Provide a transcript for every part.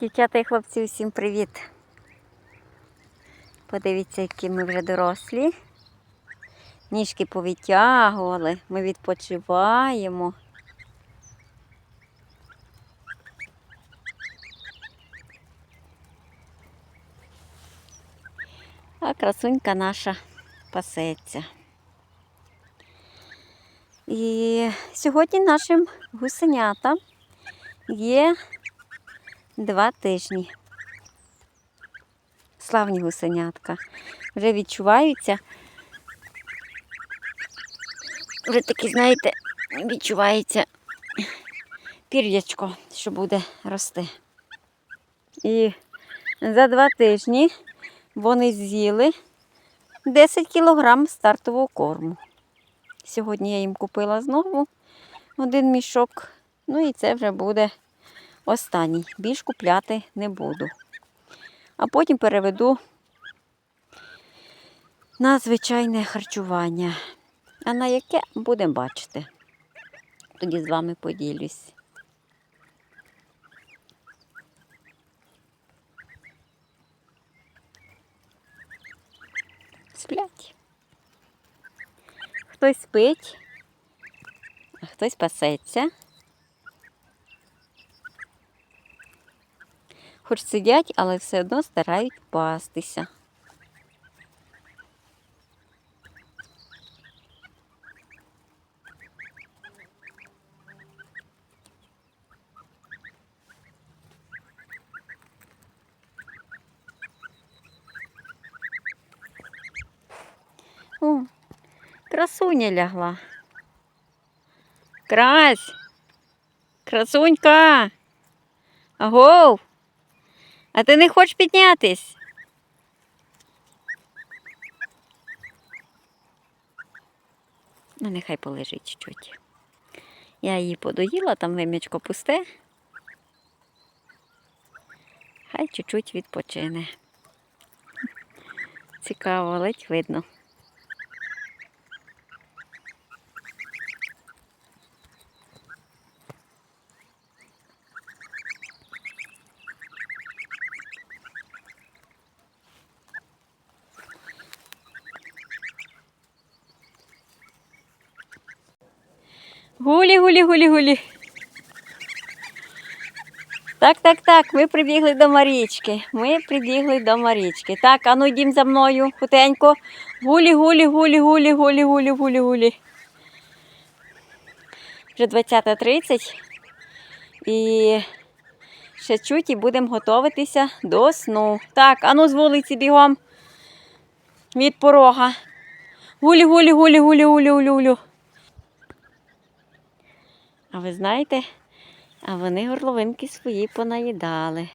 Дівчата і хлопці, усім привіт! Подивіться, які ми вже дорослі. Ніжки повитягували, ми відпочиваємо. А красунька наша пасеться. І сьогодні нашим гусенятам є два тижні. Славні гусенятка. Вже відчуваються. Вже такі, знаєте, відчувається пір'ячко, що буде рости. І за два тижні вони з'їли 10 кілограм стартового корму. Сьогодні я їм купила знову один мішок. Ну і це вже буде останній. Більш купляти не буду. А потім переведу на звичайне харчування. А на яке будемо бачити. Тоді з вами поділюсь. Сплять. Хтось спить, а хтось пасеться. Хоч сидять, але все одно старають пастися. О, красуня лягла. Крась! Красунька! Агов! А ти не хочеш піднятись? Ну, нехай полежить чуть-чуть. Я її подоїла, там вим'ячко пусте. Хай чуть-чуть відпочине. Цікаво, ледь видно. Гулі, гулі, гулі, гулі. Так, так, так, ми прибігли до Марічки. Ми прибігли до Марічки. Так, а ну йдім за мною, хутенько. Гулі, гулі, гулі, гулі, гулі, гулі, гулі, гулі. Вже 20.30 і ще чуть і будемо готуватися до сну. Так, а ну з вулиці бігом від порога. Гулі, гулі, гулі, гулі, гулі, гулі, гулі. А ви знаєте, а вони горловинки свої понаїдали.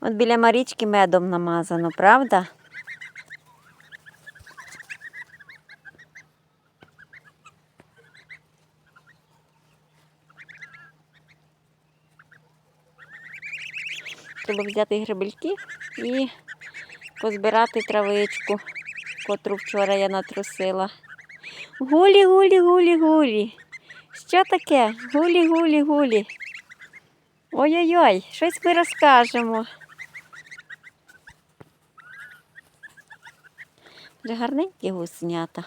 От біля Марічки медом намазано, правда? Треба взяти грибельки і позбирати травичку, котру вчора я натрусила. Гулі, гулі, гулі, гулі. Що таке? Гулі, гулі, гулі. Ой-ой-ой, щось ми розкажемо. Вже гарненькі гусенята.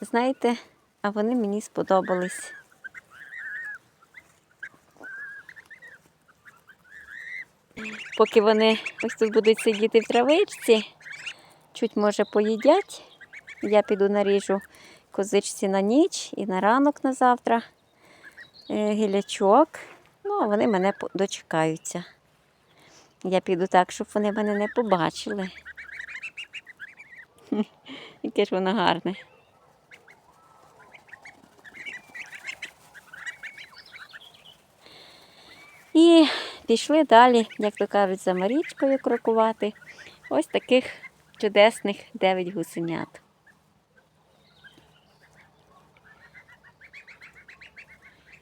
Знаєте, а вони мені сподобались. Поки вони ось тут будуть сидіти в травичці, чуть може поїдять, я піду наріжу козичці на ніч і на ранок на завтра е, гілячок. Ну, а вони мене дочекаються. Я піду так, щоб вони мене не побачили. Яке ж воно гарне. І пішли далі, як то кажуть, за Марічкою крокувати. Ось таких чудесних дев'ять гусенят.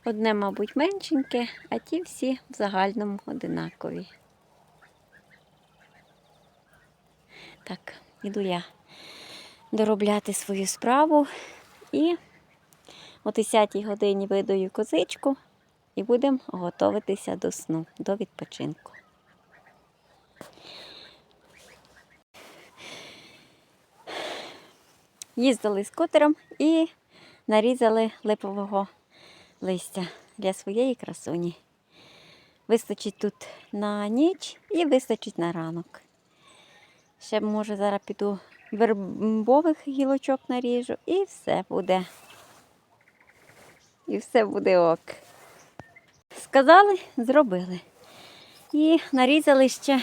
Одне, мабуть, меншеньке, а ті всі в загальному одинакові. Так, іду я доробляти свою справу і о 10 годині видаю козичку і будемо готуватися до сну, до відпочинку. Їздили скутером і нарізали липового листя для своєї красуні. Вистачить тут на ніч і вистачить на ранок. Ще, може, зараз піду вербових гілочок наріжу і все буде. І все буде ок. Сказали, зробили. І нарізали ще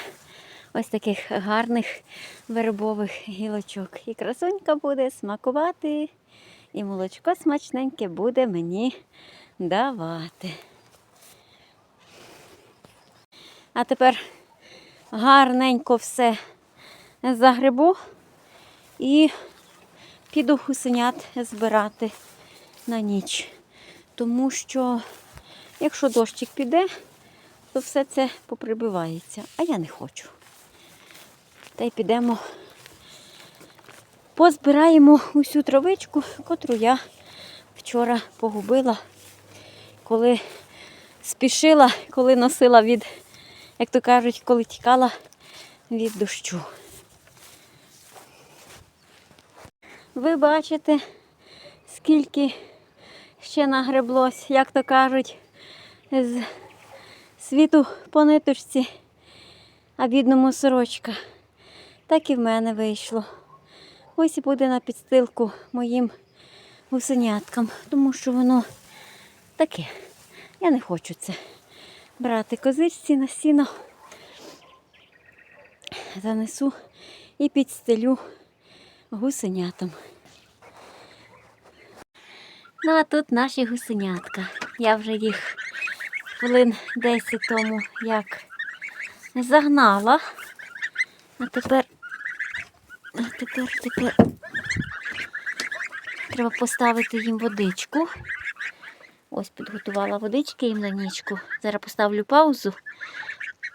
ось таких гарних вербових гілочок. І красунька буде смакувати, і молочко смачненьке буде мені давати. А тепер гарненько все загребу і піду гусенят збирати на ніч. Тому що, якщо дощик піде, то все це поприбивається. А я не хочу. Та й підемо, позбираємо усю травичку, котру я вчора погубила, коли спішила, коли носила від, як то кажуть, коли тікала від дощу. Ви бачите, скільки ще нагреблось, як то кажуть, з світу по ниточці, а бідному сорочка. Так і в мене вийшло. Ось і буде на підстилку моїм гусеняткам, тому що воно таке. Я не хочу це брати козичці на сіно. Занесу і підстелю гусенятам. Ну, а тут наші гусенятка. Я вже їх хвилин 10 тому як загнала. А тепер, а тепер, тепер треба поставити їм водичку. Ось підготувала водички їм на нічку. Зараз поставлю паузу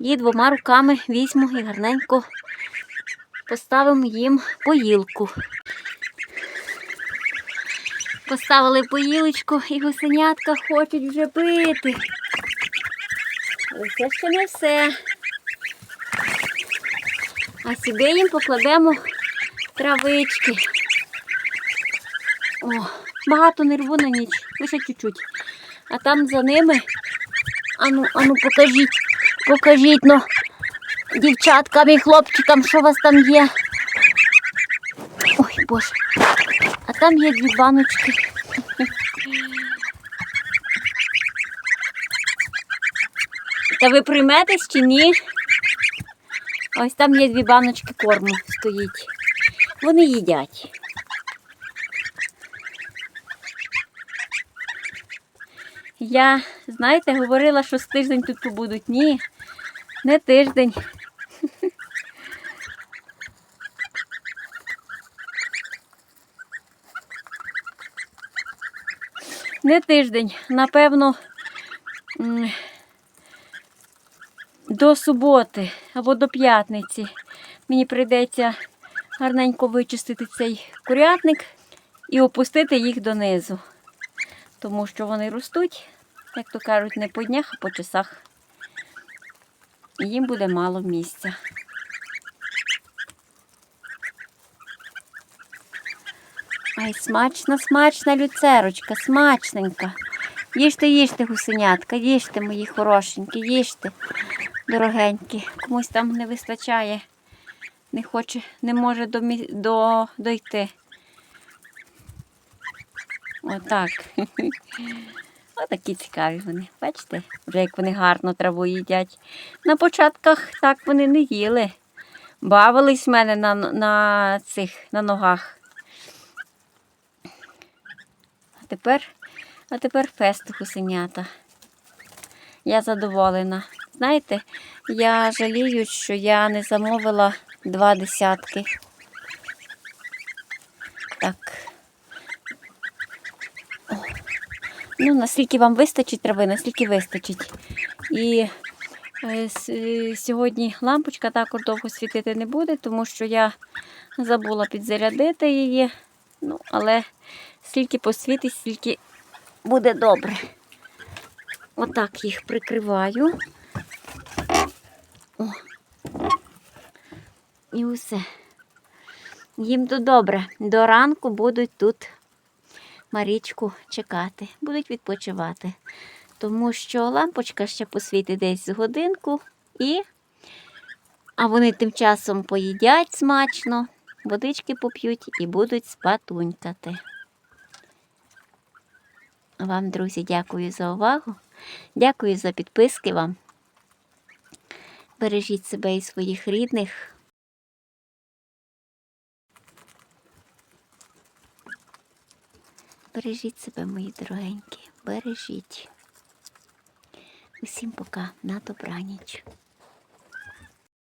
і двома руками візьму і гарненько поставимо їм поїлку. Поставили поїлочку і гусенятка хочуть вже пити. Але це ще не все. А сюди їм покладемо травички. О, багато не рву на ніч, лише чуть-чуть. А там за ними, ану, ану, покажіть, покажіть, ну, дівчаткам і хлопчикам, що у вас там є. Ой, Боже. А там є дві баночки. Та ви прийметесь чи ні? Ось там є дві баночки корму стоїть. Вони їдять. Я, знаєте, говорила, що з тиждень тут побудуть. Ні, не тиждень. Не тиждень, напевно, до суботи або до п'ятниці мені прийдеться гарненько вичистити цей курятник і опустити їх донизу. Тому що вони ростуть, як то кажуть, не по днях, а по часах. Їм буде мало місця. Ай, смачна, смачна люцерочка, смачненька. Їжте, їжте, гусенятка, їжте, мої хорошенькі, їжте, дорогенькі. Комусь там не вистачає, не хоче, не може до, до, дойти. Отак. Отакі цікаві вони. Бачите, вже як вони гарно траву їдять. На початках так вони не їли. Бавились в мене на, на цих на ногах. А тепер, а тепер фест гусенята. Я задоволена. Знаєте, я жалію, що я не замовила два десятки. Так. О. Ну, наскільки вам вистачить трави, наскільки вистачить. І е, е, сьогодні лампочка також довго світити не буде, тому що я забула підзарядити її. Ну, але скільки посвітить, стільки буде добре. Отак їх прикриваю. О. І усе. Їм то добре. До ранку будуть тут Марічку чекати, будуть відпочивати. Тому що лампочка ще посвітить десь з годинку і. А вони тим часом поїдять смачно, водички поп'ють і будуть спатунькати. Вам, друзі, дякую за увагу. Дякую за підписки вам. Бережіть себе і своїх рідних. Бережіть себе, мої дорогенькі. Бережіть. Усім пока. На добраніч.